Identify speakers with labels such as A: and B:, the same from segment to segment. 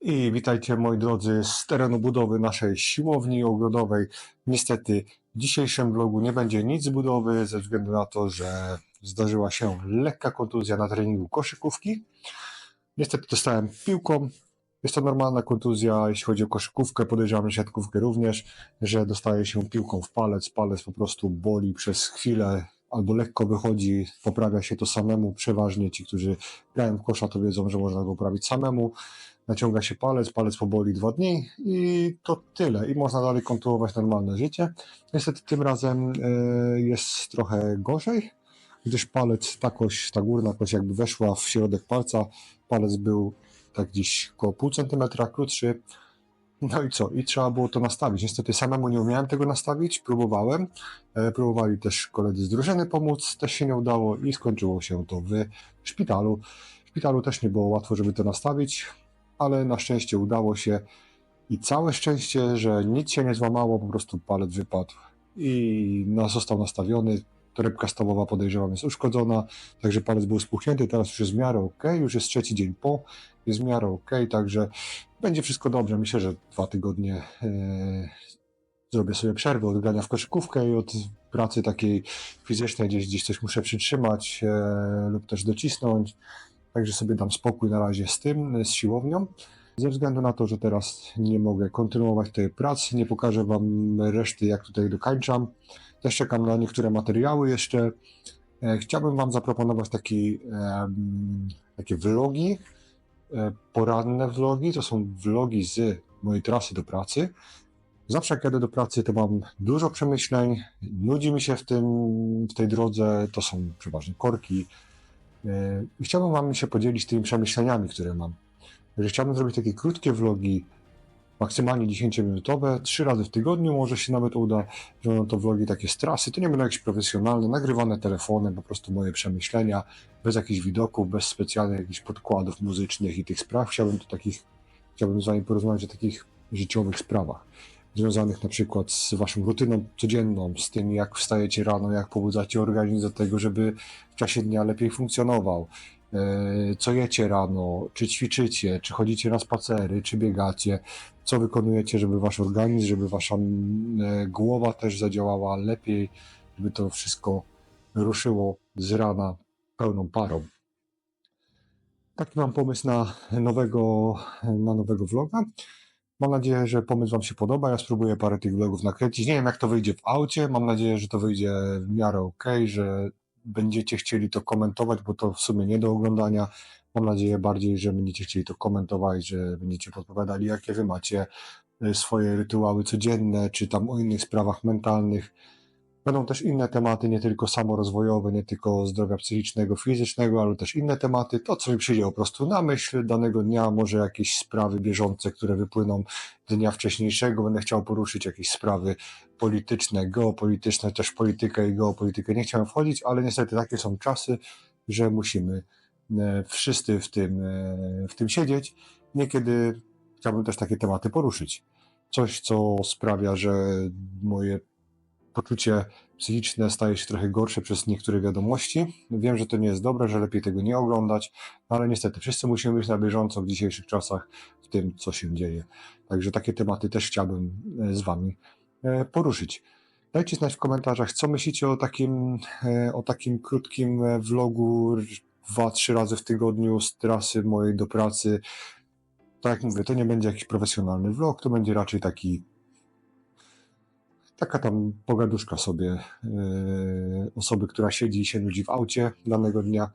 A: I witajcie moi drodzy z terenu budowy naszej siłowni ogrodowej. Niestety w dzisiejszym vlogu nie będzie nic z budowy ze względu na to, że zdarzyła się lekka kontuzja na treningu koszykówki. Niestety dostałem piłką. Jest to normalna kontuzja, jeśli chodzi o koszykówkę, podejrzewam, siatkówkę również, że dostaje się piłką w palec, palec po prostu boli przez chwilę, albo lekko wychodzi, poprawia się to samemu. Przeważnie ci, którzy grają w kosza, to wiedzą, że można go poprawić samemu naciąga się palec, palec poboli dwa dni i to tyle. I można dalej kontynuować normalne życie. Niestety tym razem e, jest trochę gorzej, gdyż palec, ta kość, ta górna kość jakby weszła w środek palca. Palec był tak gdzieś około pół centymetra krótszy. No i co? I trzeba było to nastawić. Niestety samemu nie umiałem tego nastawić, próbowałem. E, próbowali też koledzy z drużyny pomóc, też się nie udało i skończyło się to w szpitalu. W szpitalu też nie było łatwo, żeby to nastawić ale na szczęście udało się i całe szczęście, że nic się nie złamało, po prostu palec wypadł i został nastawiony. Torebka stawowa podejrzewam jest uszkodzona, także palec był spuchnięty, teraz już jest w miarę ok, już jest trzeci dzień po, jest w miarę ok, także będzie wszystko dobrze. Myślę, że dwa tygodnie e, zrobię sobie przerwę od grania w koszykówkę i od pracy takiej fizycznej, gdzieś, gdzieś coś muszę przytrzymać e, lub też docisnąć. Także sobie dam spokój na razie z tym, z siłownią. Ze względu na to, że teraz nie mogę kontynuować tej pracy, nie pokażę Wam reszty, jak tutaj dokańczam. Też czekam na niektóre materiały jeszcze. E, chciałbym Wam zaproponować taki, takie vlogi, e, poranne vlogi. To są vlogi z mojej trasy do pracy. Zawsze jadę do pracy, to mam dużo przemyśleń, nudzi mi się w, tym, w tej drodze, to są przeważnie korki, E, chciałbym Wam się podzielić tymi przemyśleniami, które mam. Chciałbym zrobić takie krótkie vlogi, maksymalnie 10-minutowe, trzy razy w tygodniu, może się nawet uda, będą to vlogi takie z trasy, to nie będą jakieś profesjonalne, nagrywane telefonem, po prostu moje przemyślenia, bez jakichś widoków, bez specjalnych jakichś podkładów muzycznych i tych spraw. Chciałbym to takich, chciałbym z Wami porozmawiać o takich życiowych sprawach. Związanych na przykład z waszą rutyną codzienną, z tym jak wstajecie rano, jak pobudzacie organizm do tego, żeby w czasie dnia lepiej funkcjonował, co jecie rano, czy ćwiczycie, czy chodzicie na spacery, czy biegacie, co wykonujecie, żeby wasz organizm, żeby wasza e, głowa też zadziałała lepiej, żeby to wszystko ruszyło z rana pełną parą. Taki mam pomysł na nowego, na nowego vloga. Mam nadzieję, że pomysł Wam się podoba. Ja spróbuję parę tych vlogów nakręcić. Nie wiem, jak to wyjdzie w aucie. Mam nadzieję, że to wyjdzie w miarę ok, że będziecie chcieli to komentować, bo to w sumie nie do oglądania. Mam nadzieję bardziej, że będziecie chcieli to komentować, że będziecie podpowiadali, jakie Wy macie e, swoje rytuały codzienne, czy tam o innych sprawach mentalnych. Będą też inne tematy, nie tylko samorozwojowe, nie tylko zdrowia psychicznego, fizycznego, ale też inne tematy. To, co mi przyjdzie po prostu na myśl danego dnia, może jakieś sprawy bieżące, które wypłyną dnia wcześniejszego. Będę chciał poruszyć jakieś sprawy polityczne, geopolityczne, też politykę i geopolitykę. Nie chciałem wchodzić, ale niestety takie są czasy, że musimy e, wszyscy w tym, e, w tym siedzieć. Niekiedy chciałbym też takie tematy poruszyć. Coś, co sprawia, że moje poczucie psychiczne staje się trochę gorsze przez niektóre wiadomości. Wiem, że to nie jest dobre, że lepiej tego nie oglądać, no ale niestety wszyscy musimy być na bieżąco w dzisiejszych czasach w tym, co się dzieje. Także takie tematy też chciałbym e, z Wami e, poruszyć. Dajcie znać w komentarzach, co myślicie o takim, e, o takim krótkim vlogu dwa, trzy razy w tygodniu z trasy mojej do pracy. Tak jak mówię, to nie będzie jakiś profesjonalny vlog, to będzie raczej taki taka tam pogaduszka sobie yy, osoby, która siedzi i się nudzi w aucie danego dnia.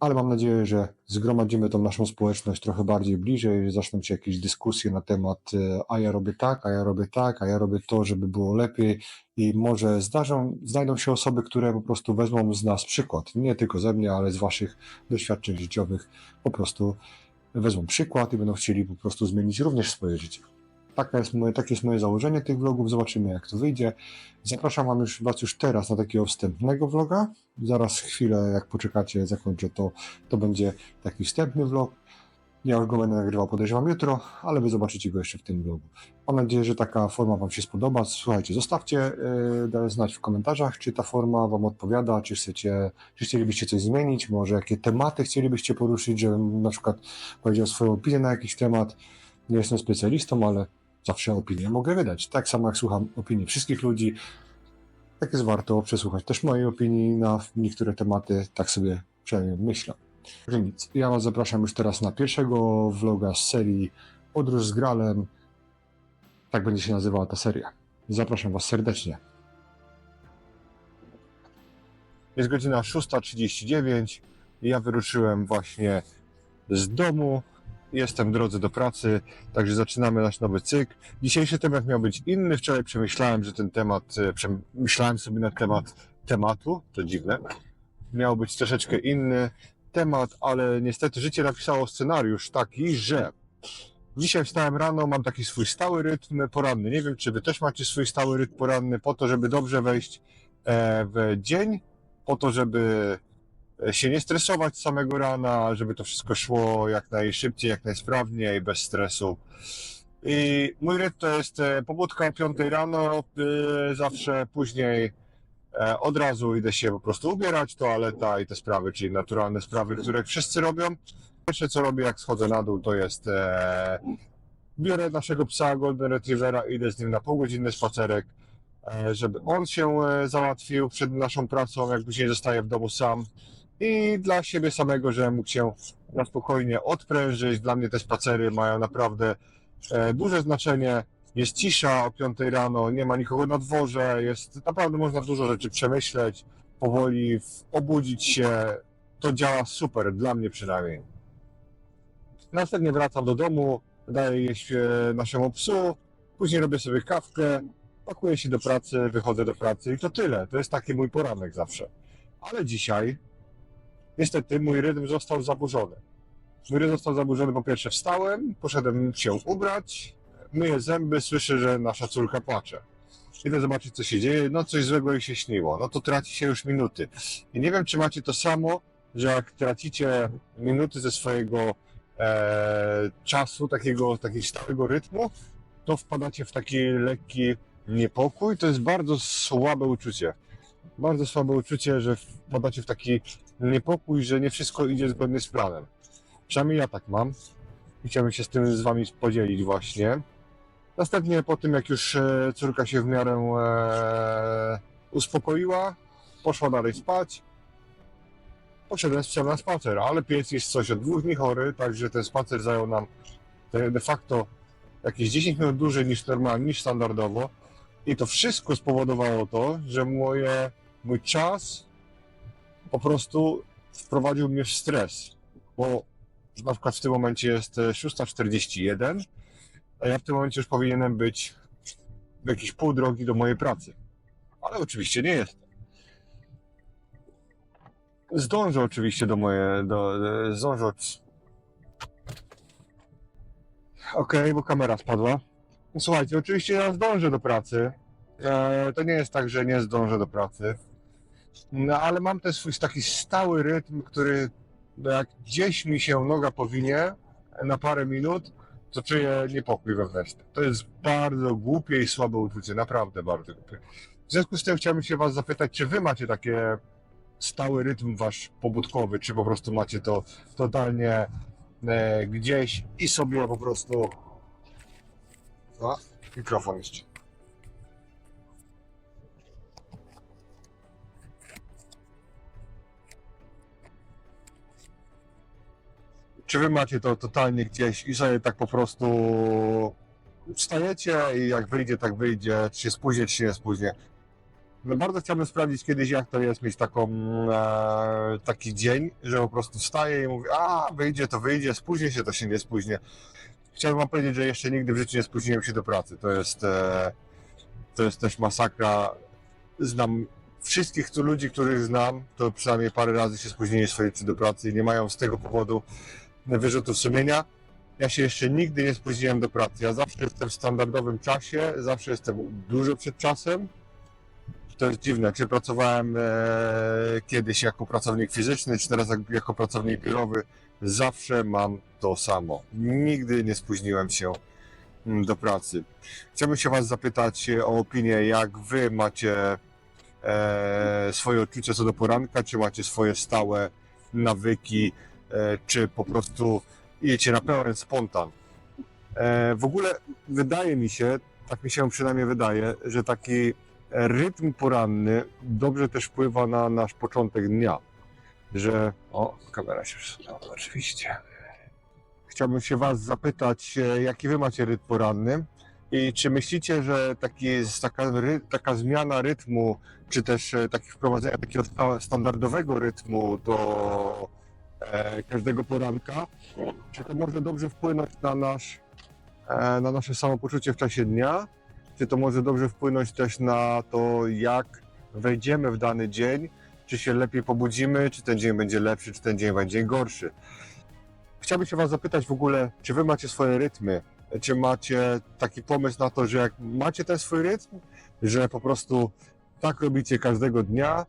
A: Ale mam nadzieję, że zgromadzimy tą naszą społeczność trochę bardziej bliżej, zaczną się jakieś dyskusje na temat yy, a ja robię tak, a ja robię tak, a ja robię to, żeby było lepiej i może zdarzą, znajdą się osoby, które po prostu wezmą z nas przykład, nie tylko ze mnie, ale z waszych doświadczeń życiowych, po prostu wezmą przykład i będą chcieli po prostu zmienić również swoje życie. Taka jest moje, takie jest moje założenie tych vlogów. Zobaczymy, jak to wyjdzie. Zapraszam wam już, Was już teraz na takiego wstępnego vloga. Zaraz chwilę, jak poczekacie, zakończę to, to będzie taki wstępny vlog. Ja go będę nagrywał, podejrzewam jutro, ale wy zobaczycie go jeszcze w tym vlogu. Mam nadzieję, że taka forma wam się spodoba. Słuchajcie, zostawcie yy, znać w komentarzach, czy ta forma wam odpowiada, czy chcecie, czy chcielibyście coś zmienić, może jakie tematy chcielibyście poruszyć, żebym na przykład powiedział swoją opinię na jakiś temat. Nie jestem specjalistą, ale zawsze opinię mogę wydać. Tak samo jak słucham opinii wszystkich ludzi, tak jest warto przesłuchać też mojej opinii na niektóre tematy, tak sobie przynajmniej myślę. Także nic, ja Was zapraszam już teraz na pierwszego vloga z serii Podróż z Gralem. Tak będzie się nazywała ta seria. Zapraszam Was serdecznie. Jest godzina 6.39 i ja wyruszyłem właśnie z domu. Jestem w drodze do pracy, także zaczynamy nasz nowy cykl. Dzisiejszy temat miał być inny. Wczoraj przemyślałem, że ten temat, e, przemyślałem sobie na temat tematu, to dziwne. Miał być troszeczkę inny temat, ale niestety życie napisało scenariusz taki, że dzisiaj wstałem rano, mam taki swój stały rytm poranny. Nie wiem, czy wy też macie swój stały rytm poranny, po to, żeby dobrze wejść e, w dzień, po to, żeby się nie stresować samego rana, żeby to wszystko szło jak najszybciej, jak najsprawniej, bez stresu. I mój rytm to jest e, pobudka o 5 rano, e, zawsze później e, od razu idę się po prostu ubierać, toaleta i te sprawy, czyli naturalne sprawy, które wszyscy robią. Pierwsze co robię jak schodzę na dół to jest biorę naszego psa Golden Retrievera, idę z nim na półgodzinny spacerek, żeby on się załatwił przed naszą pracą, jak później zostaje w domu sam i dla siebie samego, że mógł się na spokojnie odprężyć. Dla mnie te spacery mają naprawdę e, duże znaczenie. Jest cisza o 5 rano, nie ma nikogo na dworze, jest naprawdę można dużo rzeczy przemyśleć, powoli obudzić się. To działa super, dla mnie przynajmniej. Następnie wracam do domu, daję jeść e, naszemu psu, później robię sobie kawkę, pakuję się do pracy, wychodzę do pracy i to tyle. To jest taki mój poranek zawsze. Ale dzisiaj niestety mój rytm został zaburzony. Mój rytm został zaburzony, po pierwsze wstałem, poszedłem się ubrać, myję zęby, słyszę, że nasza córka płacze. Idę zobaczyć, co się dzieje, no coś złego jej się śniło, no to traci się już minuty. I nie wiem, czy macie to samo, że jak tracicie minuty ze swojego e, czasu, takiego, takiego stałego rytmu, to wpadacie w taki lekki niepokój. To jest bardzo słabe uczucie. Bardzo słabe uczucie, że wpadacie w taki niepokój, że nie wszystko idzie zgodnie z planem. Przynajmniej ja tak mam. Chciałbym się z tym z wami podzielić właśnie. Następnie po tym, jak już e, córka się w miarę e, uspokoiła, poszła dalej spać. Poszedłem z psem na spacer, ale pies jest coś od dwóch dni chory, także ten spacer zajął nam de de facto jakieś 10 minut dłużej niż normalnie, niż standardowo. I to wszystko spowodowało to, że moje, mój czas po prostu wprowadził mnie w stres. Bo na przykład w tym momencie jest e, 6.41, a ja w tym momencie już powinienem być jakieś pół drogi do mojej pracy. Ale oczywiście nie jestem. Zdążę oczywiście do mojej, do, e, zdążę. Okej, bo kamera spadła. Słuchajcie, oczywiście ja zdążę do pracy. E, to nie jest tak, że nie zdążę do pracy. No ale mam ten swój taki stały rytm, który no, jak gdzieś mi się noga powinie na parę minut, to czuję niepokój wewnętrzny. To jest bardzo głupie i słabe uczucie, naprawdę bardzo głupie. W związku z tym chciałbym się Was zapytać, czy Wy macie takie stały rytm Wasz pobudkowy, czy po prostu macie to totalnie e, gdzieś i sobie po prostu... A, mikrofon jeszcze. Czy wy macie to totalnie gdzieś i sobie tak po prostu wstajecie i jak wyjdzie, tak wyjdzie, czy się spóźni, czy się nie spóźni. No bardzo chciałbym sprawdzić kiedyś, jak to jest mieć taką, e, taki dzień, że po prostu wstaję i mówię, a wyjdzie, to wyjdzie, spóźnię się, to się nie spóźnię. Chciałbym wam powiedzieć, że jeszcze nigdy w życiu nie spóźniłem się do pracy. To jest, e, to jest też masakra. Znam wszystkich tu ludzi, których znam, to przynajmniej parę razy się spóźnili swoje do pracy i nie mają z tego powodu wyrzutów sumienia. Ja się jeszcze nigdy nie spóźniłem do pracy. Ja zawsze jestem w standardowym czasie, zawsze jestem dużo przed czasem. to jest dziwne, czy pracowałem e, kiedyś jako pracownik fizyczny, czy teraz jak, jako pracownik biurowy, zawsze mam to samo. Nigdy nie spóźniłem się mm, do pracy. Chciałbym się Was zapytać o opinię, jak Wy macie e, swoje odczucia co do poranka, czy macie swoje stałe nawyki, e, czy po prostu idziecie na pełen spontan. E, w ogóle wydaje mi się, tak mi się przynajmniej wydaje, że taki rytm poranny dobrze też wpływa na nasz początek dnia. Że. O, kamera się przesunęła, oczywiście. Chciałbym się Was zapytać, e, jaki Wy macie rytm poranny i czy myślicie, że taki, taka, taka zmiana rytmu, czy też e, takie wprowadzenie takiego sta- standardowego rytmu do e, każdego poranka, czy to może dobrze wpłynąć na, nasz, e, na nasze samopoczucie w czasie dnia? Czy to może dobrze wpłynąć też na to, jak wejdziemy w dany dzień? Czy się lepiej pobudzimy, czy ten dzień będzie lepszy, czy ten dzień będzie gorszy? Chciałbym się Was zapytać w ogóle, czy Wy macie swoje rytmy? Czy macie taki pomysł na to, że jak macie ten swój rytm, że po prostu tak robicie każdego dnia?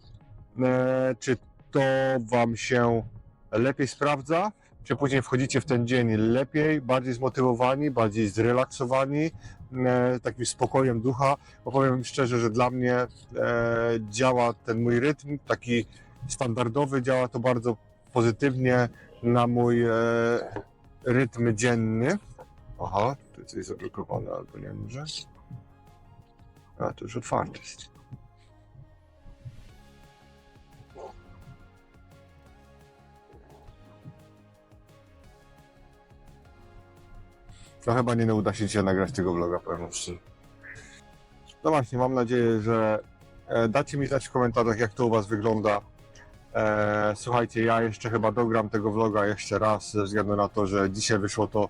A: E, czy to Wam się lepiej sprawdza? Czy później wchodzicie w ten dzień lepiej, bardziej zmotywowani, bardziej zrelaksowani, e, takim spokojem ducha? Bo powiem szczerze, że dla mnie e, działa ten mój rytm, taki standardowy, działa to bardzo pozytywnie na mój e, rytm dzienny. Aha, tu coś zablokowane albo nie może. A, to już otwarte jest. To chyba nie uda się dzisiaj nagrać tego vloga, szczerze. No właśnie, mam nadzieję, że e, dacie mi znać w komentarzach, jak to u Was wygląda. E, słuchajcie, ja jeszcze chyba dogram tego vloga jeszcze raz, ze względu na to, że dzisiaj wyszło to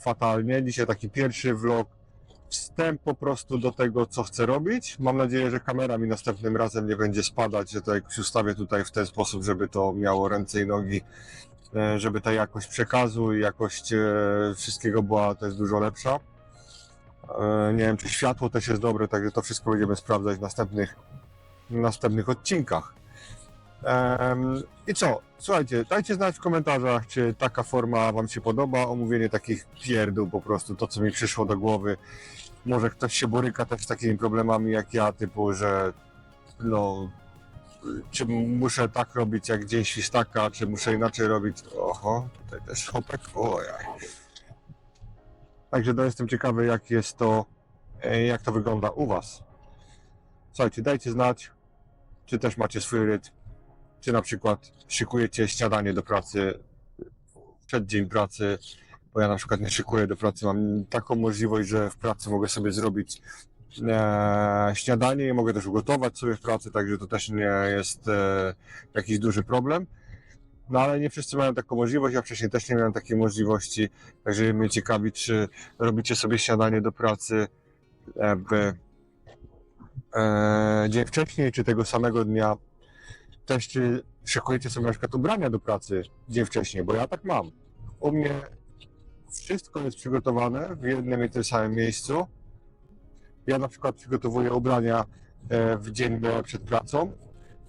A: fatalnie. Dzisiaj taki pierwszy vlog, wstęp po prostu do tego, co chcę robić. Mam nadzieję, że kamera mi następnym razem nie będzie spadać, że to jakoś ustawię tutaj w ten sposób, żeby to miało ręce i nogi, żeby ta jakość przekazu i jakość e, wszystkiego była też dużo lepsza. E, Nie wiem, czy światło też jest dobre, także to wszystko będziemy sprawdzać w następnych, w następnych odcinkach. I co? Słuchajcie, dajcie znać w komentarzach, czy taka forma Wam się podoba. Omówienie takich pierdół po prostu, to co mi przyszło do głowy. Może ktoś się boryka też z takimi problemami jak ja, typu, że no, czy muszę tak robić jak dzień świstaka, czy muszę inaczej robić. Oho, tutaj też chopek. Ojaj. Także to jestem ciekawy, jak jest to, e, jak to wygląda u Was. Słuchajcie, dajcie znać, czy też macie swój rytm czy na przykład szykujecie śniadanie do pracy przed dzień pracy, bo ja na przykład nie szykuję do pracy, mam taką możliwość, że w pracy mogę sobie zrobić śniadanie i mogę też ugotować sobie w pracy, także to też nie jest e, jakiś duży problem. No ale nie wszyscy mają taką możliwość, ja wcześniej też nie miałem takiej możliwości, także mnie ciekawi, czy robicie sobie śniadanie do pracy e, w e, dzień wcześniej, czy tego samego dnia też czy szykujecie sobie na przykład ubrania do pracy dzień wcześniej, bo ja tak mam. U mnie wszystko jest przygotowane w jednym i tym samym miejscu. Ja na przykład przygotowuję ubrania e, w dzień e, przed pracą.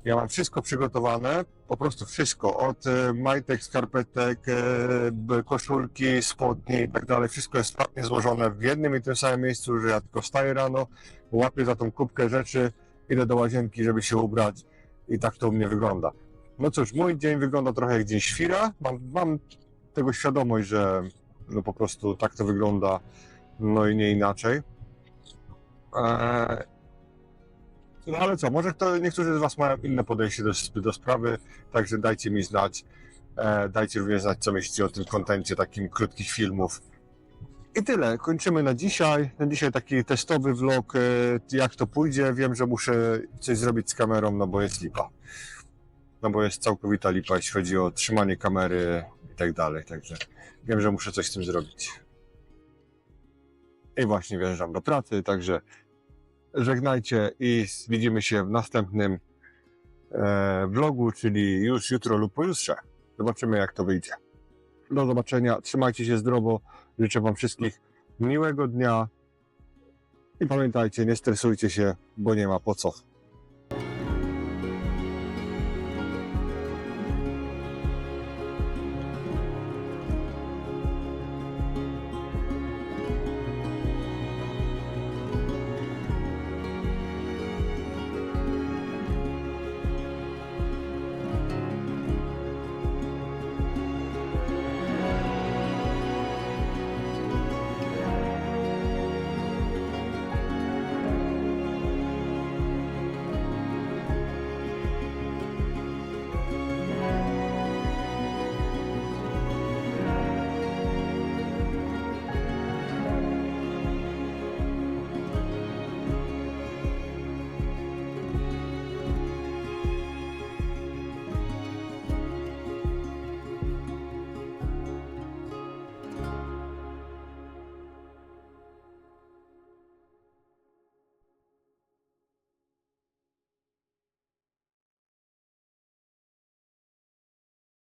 A: Ja mam wszystko przygotowane, po prostu wszystko, od e, majtek, skarpetek, koszulki, spodni i tak dalej. Wszystko jest sprawnie złożone w jednym i tym samym miejscu, że ja tylko wstaję rano, łapię za tą kubkę rzeczy, idę do łazienki, żeby się ubrać i tak to u mnie wygląda. No cóż, mój dzień wygląda trochę jak dzień świra. Mam, mam tego świadomość, że no po prostu tak to wygląda, no i nie inaczej. Eee, no ale co, może kto, niektórzy z Was mają inne podejście do, do sprawy, także dajcie mi znać. E, dajcie również znać, co myślicie o tym kontencie takim krótkich filmów. I tyle, kończymy na dzisiaj. Na dzisiaj taki testowy vlog, e, jak to pójdzie. Wiem, że muszę coś zrobić z kamerą, no bo jest lipa. No bo jest całkowita lipa, jeśli chodzi o trzymanie kamery i tak dalej. Także wiem, że muszę coś z tym zrobić. I właśnie wjeżdżam do pracy, także żegnajcie i widzimy się w następnym e, vlogu, czyli już jutro lub pojutrze. Zobaczymy, jak to wyjdzie. Do zobaczenia, trzymajcie się zdrowo. Życzę Wam wszystkich miłego dnia i pamiętajcie, nie stresujcie się, bo nie ma po co.